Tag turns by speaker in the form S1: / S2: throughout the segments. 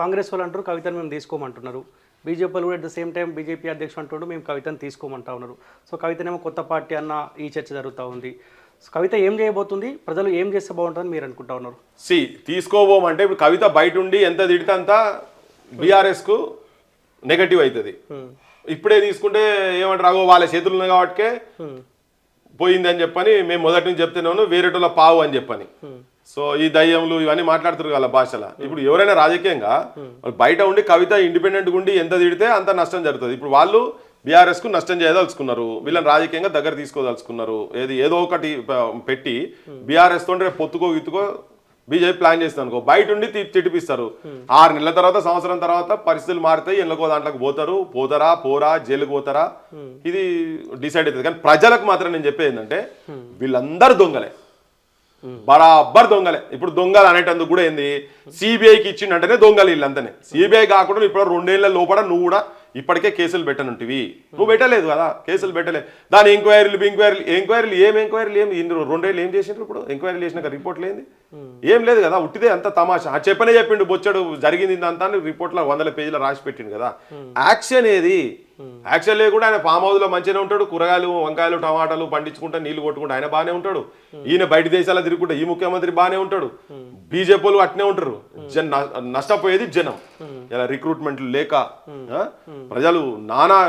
S1: కాంగ్రెస్ వాళ్ళు అంటారు కవితను మేము తీసుకోమంటున్నారు. బీజేపీ వాళ్ళు కూడా at the same time BJP అధ్యక్షుడు అంటుండు మేము కవితను తీసుకోమంటా ఉన్నారు. సో కవితనేమో కొత్త పార్టీ అన్న ఈ చర్చ జరుగుతూ ఉంది. సో కవిత ఏం చేయబోతుంది? ప్రజలు ఏం చేస్తే బాగుంటుందని మీరు అనుకుంటా ఉన్నారు?
S2: సి తీసుకోబోమంటే ఇప్పుడు కవిత బయట ఉండి ఎంత తిడితే అంత బీఆర్ఎస్కు నెగటివ్ అవుతుంది ఇప్పుడే తీసుకుంటే ఏమంటారు వాళ్ళ చేతులు ఉన్నాయి కాబట్టికే పోయింది అని చెప్పని మేము మొదటి నుంచి చెప్తున్నాను వేరేటోళ్ళ పావు అని చెప్పని. సో ఈ దయ్యములు ఇవన్నీ మాట్లాడుతారు కదా భాషల. ఇప్పుడు ఎవరైనా రాజకీయంగా వాళ్ళు బయట ఉండి కవిత ఇండిపెండెంట్ ఉండి ఎంత తిడితే అంత నష్టం జరుగుతుంది. ఇప్పుడు వాళ్ళు బీఆర్ఎస్కు నష్టం చేయదలుచుకున్నారు. వీళ్ళని రాజకీయంగా దగ్గర తీసుకోదలుచుకున్నారు. ఏది ఏదో ఒకటి పెట్టి బీఆర్ఎస్ తోటి రేపు పొత్తుకో గిత్తుకో బీజేపీ ప్లాన్ చేస్తుంది అనుకో బయట ఉండి తి- ఆరు నెలల తర్వాత సంవత్సరం తర్వాత పరిస్థితులు మారుతాయి ఎన్నకో దాంట్లోకి పోతారు. పోతారా పోరా జైలుకు పోతారా? ఇది డిసైడ్ అవుతుంది. కానీ ప్రజలకు మాత్రం నేను చెప్పేది ఏంటంటే వీళ్ళందరూ దొంగలే. బరాబర్ దొంగలే. ఇప్పుడు దొంగలు అనేటందుకు కూడా ఏంది? సిబిఐకి ఇచ్చిండంటేనే దొంగలు వీళ్ళంతనే సిబిఐ కాకుండా ఇప్పుడు రెండేళ్ళ లోపల నువ్వు కూడా ఇప్పటికే కేసులు పెట్టనుంటివి నువ్వు పెట్టలేదు కదా కేసులు పెట్టలే. దాని ఎంక్వైరీలు ఎంక్వైరీలు ఎంక్వైరీలు ఏం ఎంక్వైరీలు ఏం ఇందులో రెండేళ్ళు ఏం చేసిండ్రు ఇప్పుడు? ఎంక్వైరీలు చేసినాక రిపోర్ట్ లేని ఏం లేదు కదా ఉట్టిదే అంత తమాషా. చెప్పనే చెప్పిండు బొచ్చడు జరిగింది అంతా రిపోర్ట్లో వందల పేజీలో రాసి పెట్టిండు కదా. యాక్షన్ ఏది? యాక్షన్ లేకుండా ఆయన ఫామ్ హౌస్లో మంచిగానే ఉంటాడు కూరగాయలు వంకాయలు టమాటాలు పండించుకుంటా నీళ్ళు కొట్టుకుంటా ఆయన బాగానే ఉంటాడు. ఈయన బయట దేశాల తిరుగుకుంటా ఈ ముఖ్యమంత్రి బాగానే ఉంటాడు. బీజేపీలు అట్నే ఉంటారు. జన్ నష్టపోయేది జనం. ఇలా రిక్రూట్మెంట్ లేక ప్రజలు నానా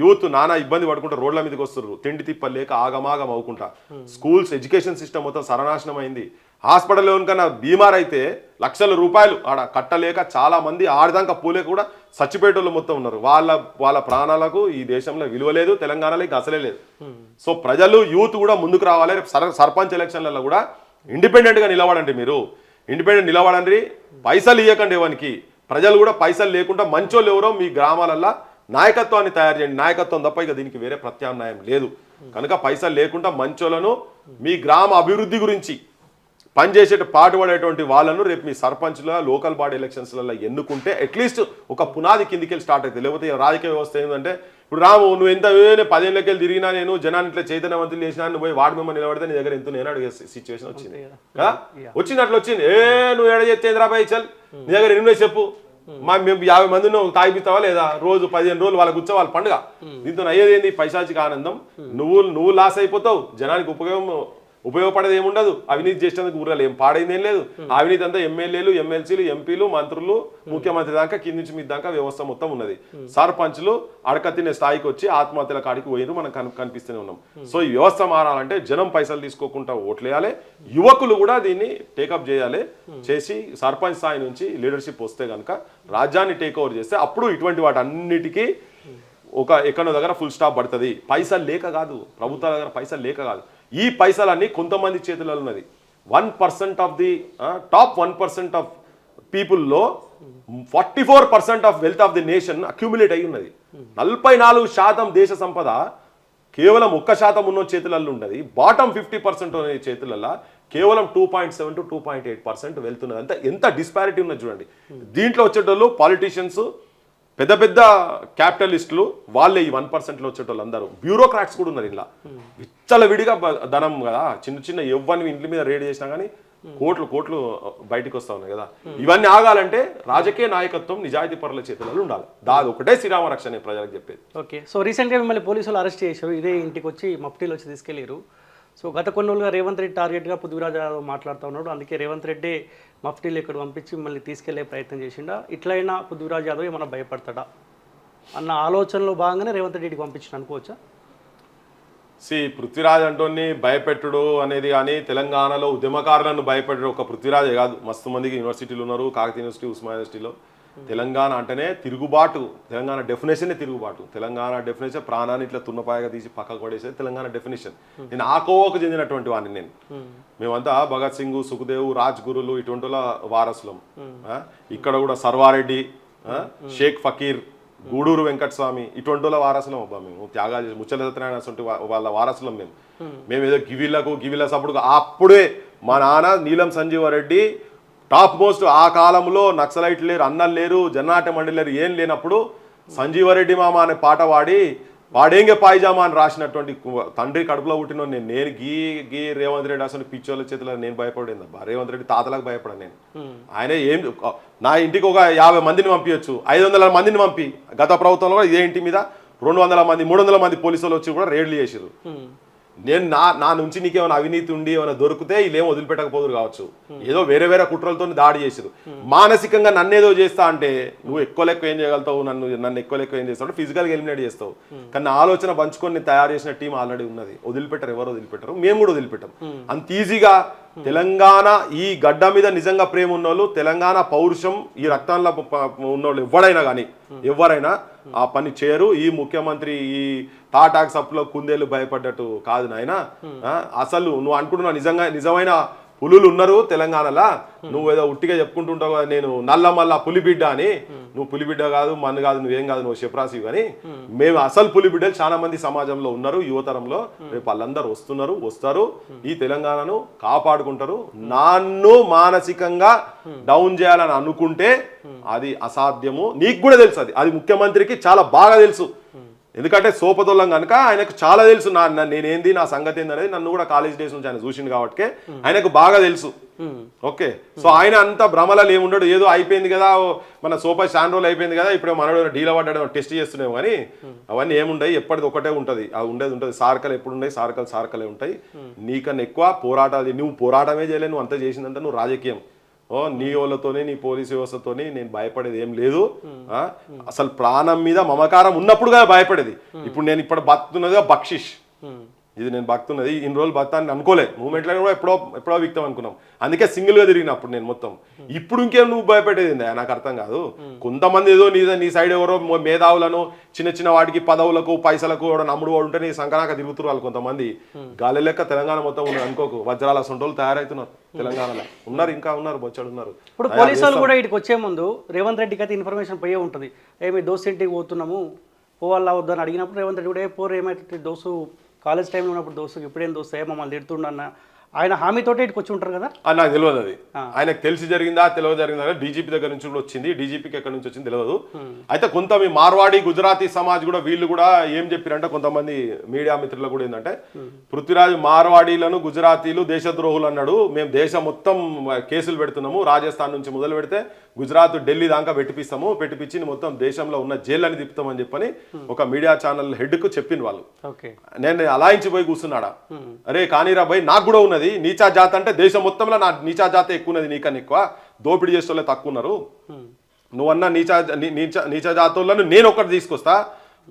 S2: యూత్ నానా ఇబ్బంది పడుకుంటా రోడ్ల మీదకి వస్తున్నారు తిండి తిప్ప లేక ఆగమాగం అవుకుంటా. స్కూల్స్ ఎడ్యుకేషన్ సిస్టమ్ మొత్తం సర్వనాశనం అయింది. హాస్పిటల్ కన్నా బీమార్ అయితే లక్షల రూపాయలు ఆడ కట్టలేక చాలా మంది ఆడదాకా పోలేక కూడా చచ్చిపోయేటోళ్ళు మొత్తం ఉన్నారు. వాళ్ళ వాళ్ళ ప్రాణాలకు ఈ దేశంలో విలువ లేదు తెలంగాణలో ఇంకా అసలే లేదు. సో ప్రజలు యూత్ కూడా ముందుకు రావాలి. రేపు సర్పంచ్ ఎలక్షన్లలో కూడా ఇండిపెండెంట్గా నిలబడండి మీరు. ఇండిపెండెంట్ నిలబడండి పైసలు ఇవ్వకండి ఎవరికి. ప్రజలు కూడా పైసలు లేకుండా మంచోళ్ళు ఎవరో మీ గ్రామాలల్లో నాయకత్వాన్ని తయారు చేయండి. నాయకత్వం తప్ప ఇక దీనికి వేరే ప్రత్యామ్నాయం లేదు. కనుక పైసలు లేకుండా మంచోళ్ళను మీ గ్రామ అభివృద్ధి గురించి పనిచేసే పాటుపడేటువంటి వాళ్ళను రేపు మీ సర్పంచ్ల లోకల్ బాడీ ఎలక్షన్స్లలో ఎన్నుకుంటే అట్లీస్ట్ ఒక పునాది కిందికి స్టార్ట్ అవుతుంది లేకపోతే రాజకీయ వ్యవస్థ ఏంటంటే ఇప్పుడు రాము నువ్వు ఎంత పదేళ్ళకి వెళ్ళి తిరిగినా నేను జనాన్ని ఇట్లా చైతన్యవంతులు చేసినా నువ్వు పోయి వార్డు మెంబర్ నిలబడితే నీ దగ్గర ఎంత నేను అడిగే సిచ్యువేషన్ వచ్చింది. కదా? వచ్చింది ఏ నువ్వు ఎడ చేస్తే చల్ నీ దగ్గర ఎనిమిది చెప్పు. మా మేము యాభై మంది నువ్వు తాగిపిస్తావా లేదా? రోజు పదిహేను రోజులు వాళ్ళకి కూర్చో వాళ్ళ పండుగ దీంతో అయ్యేది ఏంది? పైశాచిక ఆనందం. నువ్వు నువ్వు లాస్ అయిపోతావు. జనానికి ఉపయోగం ఉపయోగపడేది ఏముండదు. అవినీతి చేసినందుకు ఊరలు ఏం పాడైంది ఏం లేదు. అవినీతి అంతా ఎమ్మెల్యేలు ఎమ్మెల్సీలు ఎంపీలు మంత్రులు ముఖ్యమంత్రి దాకా కింది నుంచి మీద దాకా వ్యవస్థ మొత్తం ఉన్నది. సర్పంచ్లు అడక తినే స్థాయికి వచ్చి ఆత్మహత్యల కాడికి పోయిన మనం కన్- కనిపిస్తూనే ఉన్నాం. సో ఈ వ్యవస్థ మారాలంటే జనం పైసలు తీసుకోకుండా ఓట్లేయాలి. యువకులు కూడా దీన్ని టేకప్ చేయాలి. చేసి సర్పంచ్ స్థాయి నుంచి లీడర్షిప్ వస్తే కనుక రాజ్యాన్ని టేక్ ఓవర్ చేస్తే అప్పుడు ఇటువంటి వాటి అన్నిటికీ ఒక ఎక్కడో దగ్గర ఫుల్ స్టాప్ పడుతుంది. పైసలు లేక కాదు. ప్రభుత్వాల దగ్గర పైసలు లేక కాదు. ఈ పైసలన్నీ కొంతమంది చేతులలో ఉన్నది. One percent of the top one percent of పీపుల్లో forty four percent of wealth of the nation accumulate అయి ఉన్నది. నలభై నాలుగు శాతం దేశ సంపద కేవలం ఒక్క శాతం ఉన్న చేతులలో ఉన్నది. బాటమ్ ఫిఫ్టీ పర్సెంట్ ఉన్న చేతులలో కేవలం two point seven to two point eight percent వెళ్తున్నది అంత ఎంత డిస్పారిటీ ఉన్నది చూడండి. దీంట్లో వచ్చేటోళ్ళు పాలిటీషియన్స్ పెద్ద పెద్ద క్యాపిటలిస్టులు వాళ్ళే ఈ వన్ పర్సెంట్లో వచ్చేటోళ్ళు అందరూ బ్యూరోక్రాట్స్ కూడా ఉన్నారు ఇలా విచ్చల విడిగా బ- ధనం కదా. చిన్న చిన్న ఎవ్వని ఇంటి మీద రేడ్ చేసినా కానీ కోట్లు కోట్లు బయటికి వస్తా ఉన్నాయి కదా. ఇవన్నీ ఆగాలంటే రాజకీయ నాయకత్వం నిజాయితీ పరుల చేతులలో ఉండాలి. దాది ఒకటే శ్రీరామ రక్ష నేను ప్రజలకు చెప్పేది.
S1: ఓకే. సో రీసెంట్గా మిమ్మల్ని పోలీసులు అరెస్ట్ చేశారు. ఇదే ఇంటికి వచ్చి మఫ్టీలు వచ్చి తీసుకెళ్ళారు సో గత కొన్ని రోజులుగా రేవంత్ రెడ్డి టార్గెట్గా పృథ్వీరాజ్ యాదవ్ మాట్లాడుతూ ఉన్నాడు. అందుకే రేవంత్ రెడ్డి మఫ్టీలు ఇక్కడ పంపించి మిమ్మల్ని తీసుకెళ్ళే ప్రయత్నం చేసిండా. ఇట్లయినా పృథ్వీరాజ్ యాదవ్ ఏమైనా భయపడతాడా? అన్న ఆలోచనలో భాగంగానే రేవంత్ రెడ్డికి పంపించిన అనుకోవచ్చా?
S2: సి పృథ్వీరాజ్ అంటోని భయపెట్టుడు అనేది కానీ తెలంగాణలో ఉద్యమకారులను భయపెట్టడు ఒక పృథ్వీరాజే కాదు. మస్తు మందికి యూనివర్సిటీలు ఉన్నారు. కాకతీయ యూనివర్సిటీ ఉస్మా యూనివర్సిటీలో. తెలంగాణ అంటేనే తిరుగుబాటు తెలంగాణ డెఫినేషనే తిరుగుబాటు. తెలంగాణ డెఫినేషన్ ప్రాణాన్ని ఇట్లా తున్నపాయగా తీసి పక్కకు పడేసేది తెలంగాణ డెఫినేషన్ నేను ఆ కోవకు చెందినటువంటి వాడిని నేను. మేమంతా భగత్ సింగ్ సుఖదేవ్ రాజ్ గురులు ఇటువంటి వారసులం ఆ? ఇక్కడ కూడా సర్వారెడ్డి? షేక్ ఫకీర్ గూడూరు వెంకటస్వామి ఇటువంటి వాళ్ళ వారసులం అబ్బా మేము. త్యాగాలు చేసి ముచ్చల సత్యనారాయణ వాళ్ళ వారసులం మేము. మేము ఏదో గివిలకు గివిల సప్పుడు అప్పుడే మా నాన్న నీలం సంజీవరెడ్డి టాప్ మోస్ట్ ఆ కాలంలో నక్సలైట్ లేరు అన్నలు లేరు జన్నాట మండలి లేరు ఏం లేనప్పుడు సంజీవరెడ్డి మామ అనే పాట పాడి వాడేంగే పాయిజామా అని రాసినటువంటి తండ్రి కడుపులో పుట్టిన నేను. నేను గీ గీ రేవంత్ రెడ్డి అసలు పిచ్చోళ్ళ చేతిలో నేను భయపడింది. రేవంత్ రెడ్డి తాతలకు భయపడను నేను. ఆయన ఏం నా ఇంటికి ఒక యాభై మందిని పంపించచ్చు ఐదు వందల మందిని పంపి. గత ప్రభుత్వంలో కూడా ఇదే ఇంటి మీద రెండు వందల మంది మూడు వందల మంది పోలీసులు వచ్చి కూడా రేడ్లు చేసిరు నేను నా నా నుంచి నీకేమైనా అవినీతి ఉండి ఏమైనా దొరికితే వీళ్ళేం వదిలిపెట్టకపోదురు కావచ్చు. ఏదో వేరే వేరే కుట్రలతో దాడి చేసిరు మానసికంగా నన్ను ఏదో చేస్తా అంటే నువ్వు ఎక్కువ లెక్క ఏం చేయగలుగుతావు? నన్ను నన్ను ఎక్కువ లెక్క ఏం చేస్తావు? ఫిజికల్గా ఎలిమినేట్ చేస్తావు. కానీ ఆలోచన పంచుకొని నేను తయారు చేసిన టీం ఆల్రెడీ ఉన్నది. వదిలిపెట్టరు ఎవరు వదిలిపెట్టరు? మేము కూడా వదిలిపెట్టాం. అంత ఈజీగా తెలంగాణ ఈ గడ్డ మీద నిజంగా ప్రేమ ఉన్నోళ్ళు తెలంగాణ పౌరుషం ఈ రక్తంలో ఉన్నోళ్ళు ఎవడైనా కానీ ఎవరైనా ఆ పని చేయరు. ఈ ముఖ్యమంత్రి ఈ తాటాక్ సప్పులో కుందేలు భయపడ్డట్టు కాదు నాయన. అసలు నువ్వు అనుకుంటున్నావు నిజంగా నిజమైన పులులు ఉన్నారు తెలంగాణలో. నువ్వు ఏదో ఉట్టిగా చెప్పుకుంటుంటావు కదా నేను నల్లమల్ల పులిబిడ్డ అని. నువ్వు పులిబిడ్డ కాదు మన కాదు నువ్వేం కాదు నువ్వు చెప్పరాసి కానీ మేము అసలు పులిబిడ్డలు చాలా మంది సమాజంలో ఉన్నారు యువతరంలో రేపు వాళ్ళందరూ వస్తున్నారు వస్తారు. ఈ తెలంగాణను కాపాడుకుంటారు. నన్ను మానసికంగా డౌన్ చేయాలని అనుకుంటే అది అసాధ్యము. నీకు కూడా తెలుసు అది. అది ముఖ్యమంత్రికి చాలా బాగా తెలుసు. ఎందుకంటే సోపతోళ్ళం కనుక ఆయనకు చాలా తెలుసు నా నేనేంది నా సంగతి ఏంది అనేది నన్ను కూడా కాలేజ్ డేస్ నుంచి ఆయన చూసిండు కాబట్టి ఆయనకు బాగా తెలుసు. ఓకే. సో ఆయన అంత భ్రమలలో ఏముండడు ఏదో అయిపోయింది కదా మన సోపా చాలా రోజులు అయిపోయింది కదా ఇప్పుడు మనడు డీల్ పడ్డాడు టెస్ట్ చేస్తున్నాం కానీ అవన్నీ ఏముండయి ఎప్పటిది ఒకటే ఉంటది. అది ఉండేది ఉంటుంది. సార్కలు ఎప్పుడు ఉన్నాయి సార్కలు సార్కలే ఉంటాయి. నీకన్నా ఎక్కువ పోరాటాలు నువ్వు పోరాటమే చేయలే నువ్వు అంత చేసిందంటే నువ్వు రాజకీయం. నీ వాళ్ళతోని నీ పోలీసు వ్యవస్థతోని నేను భయపడేది ఏం లేదు. ఆ? అసలు ప్రాణం మీద మమకారం ఉన్నప్పుడుగా భయపడేది. ఇప్పుడు నేను ఇప్పుడు బతుకుతున్నదిగా బక్షిష్. ఇది నేను బతుకున్నది ఇన్ని రోజులు బతాన్ని అనుకోలే మూమెంట్లో కూడా ఎప్పుడో ఎప్పుడో విక్తం అనుకున్నాం. అందుకే సింగిల్గా తిరిగిన అప్పుడు నేను మొత్తం. ఇప్పుడు ఇంకేం నువ్వు భయపెట్టేది? నాకు అర్థం కాదు. కొంతమంది ఏదో నీ నీ సైడ్ ఎవరో మేధావులను చిన్న చిన్న వాటికి పదవులకు పైసలకు నమ్ముడు వాడు ఉంటే నీ సంకనాక తిరుగుతున్నారు వాళ్ళు కొంతమంది. గాలి లెక్క తెలంగాణ మొత్తం ఉన్నారు అనుకోకు. వజ్రాల సొంటోళ్ళు తయారవుతున్నారు తెలంగాణలో. ఉన్నారు ఇంకా ఉన్నారు బొచ్చాడు ఉన్నారు.
S1: ఇప్పుడు పోలీసు వాళ్ళు కూడా ఇటుకు వచ్చే ముందు రేవంత్ రెడ్డికి అయితే ఇన్ఫర్మేషన్ పోయే ఉంటుంది. ఏమి దోస్తు ఇంటికి పోతున్నాము. పోవాలా వద్దని అడిగినప్పుడు రేవంత్ రెడ్డి కూడా ఏ పోరు ఏమైతే దోస్తు కాలేజ్ టైంలో ఉన్నప్పుడు దోస్తు ఇప్పుడేం దోస్తు ఏ మమ్మల్ని తిడుతుండన్న ఆయన హామీతోటే ఇటుకు వచ్చి ఉంటారు కదా?
S2: నాకు తెలియదు అది. ఆయనకు తెలిసి జరిగిందా తెలియదు జరిగిందా డీజీపీ దగ్గర నుంచి కూడా వచ్చింది. డీజీపీకి ఎక్కడి నుంచి వచ్చింది తెలియదు అయితే కొంత మీ మార్వాడి గుజరాతీ సమాజ్ కూడా వీళ్ళు కూడా ఏం చెప్పారంటే కొంతమంది మీడియా మిత్రులు కూడా ఏంటంటే పృథ్వీరాజ్ మార్వాడీలను గుజరాతీలు దేశద్రోహులు అన్నాడు. మేము దేశం మొత్తం కేసులు పెడుతున్నాము. రాజస్థాన్ నుంచి మొదలు పెడితే గుజరాత్ ఢిల్లీ దాకా పెట్టిపిస్తాము. పెట్టిపించి మొత్తం దేశంలో ఉన్న జైళ్ళని తిప్పుతామని చెప్పని ఒక మీడియా ఛానల్ హెడ్కు చెప్పింది వాళ్ళు. నేను అలాయించి పోయి కూర్చున్నాడా? అరే కానీరా భయ్ నాకు కూడా ఉన్నది. నీచా జాత అంటే దేశం మొత్తంలో నా నీచా జాత ఎక్కువ ఉన్నది నీకన్నా ఎక్కువ. దోపిడీ చేసే తక్కువ ఉన్నారు నువ్వన్న నీచా నీ- నీచా నీచా జాతోళ్ళను నేను ఒకటి తీసుకొస్తా.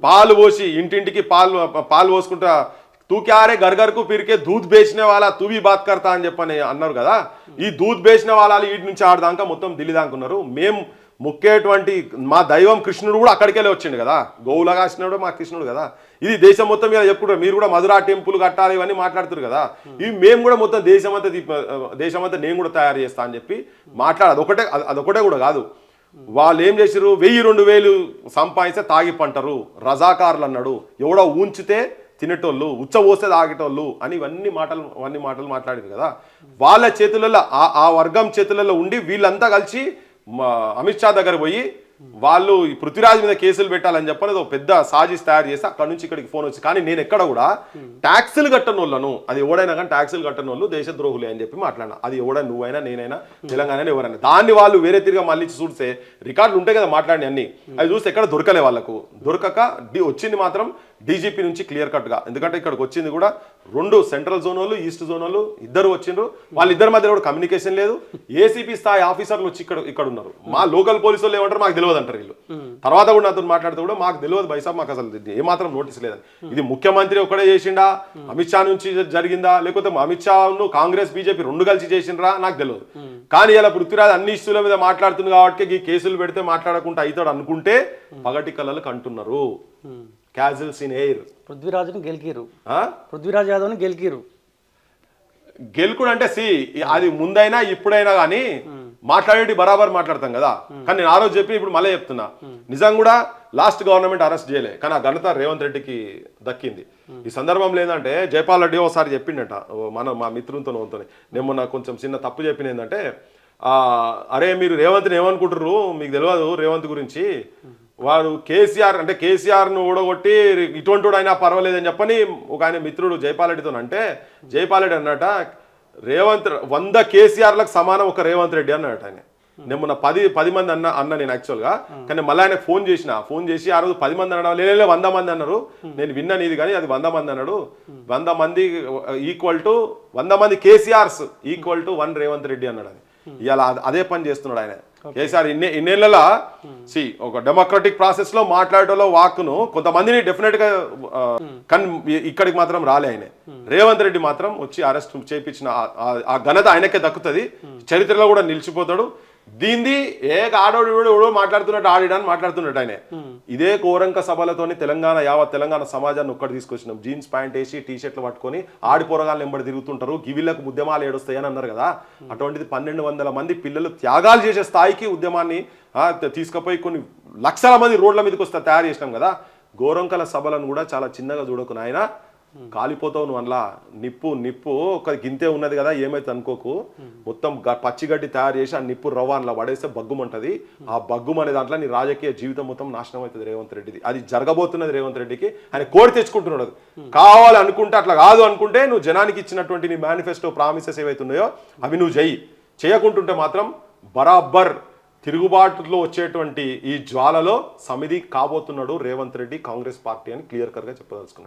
S2: పాలు పోసి ఇంటింటికి పాలు పాలు పోసుకుంటా తూ క్యారే గర్గర్కు పిరికే దూద్ బేచిన వాళ్ళ తూవి బాత్ కర్తా అని చెప్పని అన్నారు కదా. ఈ దూద్ బేచిన వాళ్ళు వీటి నుంచి ఆడదాకా మొత్తం ఢిల్లీ దాకా ఉన్నారు. మేము ముక్కేటువంటి మా దైవం కృష్ణుడు కూడా అక్కడికెళ్ళి వచ్చిండు కదా. గోవులా కాసినాడు మా కృష్ణుడు కదా. ఇది దేశం మొత్తం మీద చెప్పుకుంటారు. మీరు కూడా మధురా టెంపుల్ కట్టాలి ఇవన్నీ మాట్లాడుతారు కదా. ఇవి మేము కూడా మొత్తం దేశమంతా దేశమంతా నేను కూడా తయారు చేస్తా అని చెప్పి మాట్లాడదు ఒకటే అది- అదొకటే కూడా కాదు. వాళ్ళు ఏం చేశారు వెయ్యి రెండు వేలు సంపాదిస్తే తాగి పంటరు. రజాకారులు అన్నాడు. ఎవడో ఉంచితే తినేటోళ్ళు ఉచ్చబోస్తే తాగేటోళ్ళు అని ఇవన్నీ మాటలు అవన్నీ మాటలు మాట్లాడారు కదా. వాళ్ళ చేతులలో ఆ ఆ వర్గం చేతులలో ఉండి వీళ్ళంతా కలిసి అమిత్ షా దగ్గర పోయి వాళ్ళు ఈ పృథ్వీరాజ్ మీద కేసులు పెట్టాలని చెప్పని ఒక పెద్ద సాజిస్ తయారు చేసి అక్కడ నుంచి ఇక్కడికి ఫోన్ వచ్చి కానీ నేను ఎక్కడ కూడా ట్యాక్సులు కట్టని వాళ్ళను అది ఎవడైనా కానీ ట్యాక్సులు కట్టని వాళ్ళు దేశద్రోహులే అని చెప్పి మాట్లాడినా. అది ఎవడైనా నువ్వైనా నేనైనా తెలంగాణ ఎవరైనా. దాన్ని వాళ్ళు వేరే తిరిగా మళ్ళీ చూస్తే రికార్డులు ఉంటాయి కదా మాట్లాడి అన్ని. అది చూస్తే ఎక్కడ దొరకలే వాళ్ళకు. దొరకక వచ్చింది మాత్రం డీజీపీ నుంచి క్లియర్ కట్గా. ఎందుకంటే ఇక్కడికి వచ్చింది కూడా రెండు సెంట్రల్ జోన్ వాళ్ళు ఈస్ట్ జోన్ వాళ్ళు ఇద్దరు వచ్చిండ్రు. వాళ్ళిద్దరి మధ్య కూడా కమ్యూనికేషన్ లేదు. ఏసీపీ స్థాయి ఆఫీసర్లు వచ్చి ఇక్కడ ఇక్కడ ఉన్నారు. మా లోకల్ పోలీసు వాళ్ళు ఏమంటారు మాకు తెలియదు అంటారు వీళ్ళు. తర్వాత కూడా అతను మాట్లాడితే కూడా మాకు తెలియదు బైసాబ్ మాకు అసలు ఏమాత్రం నోటీస్ లేదని. ఇది ముఖ్యమంత్రి ఒక్కడే చేసిండా? అమిత్ షా నుంచి జరిగిందా? లేకపోతే అమిత్ షా కాంగ్రెస్ బీజేపీ రెండు కలిసి చేసిండ్రా? నాకు తెలియదు. కానీ ఇలా పృథ్వీరాజ్ అన్ని ఇష్యూల మీద మాట్లాడుతుంది కాబట్టి ఈ కేసులు పెడితే మాట్లాడకుండా అవుతాడు అనుకుంటే పగటి కళలకు కంటున్నారు. క్యాజువల్స్ ఇన్ ఎయిర్
S1: పృథ్వీరాజుని గెలికిరు. పృథ్వీరాజ్ యాదవ్ని గెలికిరు.
S2: గెలుకుడు అంటే సి అది ముందైనా ఇప్పుడైనా కానీ మాట్లాడేటి బరాబర్ మాట్లాడతాం కదా. కానీ నేను ఆ రోజు చెప్పి ఇప్పుడు మళ్ళీ చెప్తున్నా. నిజం కూడా లాస్ట్ గవర్నమెంట్ అరెస్ట్ చేయలే. కానీ ఆ ఘనత రేవంత్ రెడ్డికి దక్కింది. ఈ సందర్భంలో ఏంటంటే జైపాల్ రెడ్డి ఒకసారి చెప్పిండట మన మా మిత్రునితో నవ్వుతో నేను మొన్న కొంచెం చిన్న తప్పు చెప్పిన ఏంటంటే అరే మీరు రేవంత్ని ఏమనుకుంటారు మీకు తెలియదు రేవంత్ గురించి. వాడు కేసీఆర్ అంటే కేసీఆర్ను ఓడగొట్టి ఇటువంటి అయినా పర్వాలేదని చెప్పని ఒక ఆయన మిత్రుడు జైపాల్ రెడ్డితో అంటే జైపాల్ రెడ్డి అన్నట రేవంత్ వంద కేసీఆర్లకు సమానం ఒక రేవంత్ రెడ్డి అన్నట ఆయన. నేను మొన్న పది పది మంది అన్న అన్న నేను యాక్చువల్గా కానీ మళ్ళీ ఆయన ఫోన్ చేసిన ఫోన్ చేసి ఆ రోజు పది మంది అనడం లేదు వంద మంది అన్నారు. నేను విన్నాను ఇది కానీ అది వంద మంది అన్నాడు. వంద మంది ఈక్వల్ టు వంద మంది KCRs equal to one Revanth Reddy అన్నాడు అని ఇవాళ అద- అదే పని చేస్తున్నాడు ఆయన. కేసీఆర్ ఇన్ని ఇన్నేళ్ళ సి ఒక డెమోక్రటిక్ ప్రాసెస్లో మాట్లాడటంలో వాక్కును కొంతమందిని డెఫినెట్గా ఆ, కానీ ఇక్కడికి మాత్రం రాలే ఆయన. రేవంత్ రెడ్డి మాత్రం వచ్చి అరెస్ట్ చేయించిన ఆ ఘనత ఆయనకే దక్కుతుంది. చరిత్రలో కూడా నిలిచిపోతాడు. దీంది ఏ ఆడోడు ఎవడో మాట్లాడుతున్నట్టు ఆడిడని మాట్లాడుతున్నట్టు ఆయన. ఇదే కోరంక సభలతోని తెలంగాణ యావత్ తెలంగాణ సమాజాన్ని ఒక్కటి తీసుకొచ్చినాం. జీన్స్ ప్యాంట్ వేసి టీ షర్ట్లు పట్టుకొని ఆడి పోరగాళ్ళు ఎంబడి తిరుగుతుంటారు. గివిళ్ళకు ఉద్యమాలు ఏడొస్తాయని అన్నారు కదా. అటువంటిది పన్నెండు వందల మంది పిల్లలు త్యాగాలు చేసే స్థాయికి ఉద్యమాన్ని తీసుకుపోయి కొన్ని లక్షల మంది రోడ్ల మీదకి వస్తే తయారు చేసినాం కదా. గోరంకల సభలను కూడా చాలా చిన్నగా చూడకు నాయన. కాలిపోతావు నువ్వు అందులో. నిప్పు నిప్పు ఒక గింతే ఉన్నది కదా ఏమైతే అనుకోకు. మొత్తం పచ్చిగడ్డి తయారు చేసి ఆ నిప్పు రవ్వ అందులో పడేస్తే బగ్గుమంటది ఆ బగ్గుం అనే దాంట్లో నీ రాజకీయ జీవితం మొత్తం నాశనం అవుతుంది రేవంత్ రెడ్డిది అది జరగబోతున్నది రేవంత్ రెడ్డికి. ఆయన కోరి తెచ్చుకుంటున్నాడు. కావాలి అనుకుంటే అట్లా కాదు అనుకుంటే నువ్వు జనానికి ఇచ్చినటువంటి నీ మేనిఫెస్టో ప్రామిసెస్ ఏవైతే ఉన్నాయో అవి నువ్వు చెయ్యి చేయకుంటుంటే మాత్రం బరాబర్ తిరుగుబాటులో వచ్చేటువంటి ఈ జ్వాలలో సమిధి కాబోతున్నాడు రేవంత్ రెడ్డి కాంగ్రెస్ పార్టీ అని క్లియర్ కట్గా చెప్పదలుచుకున్నాను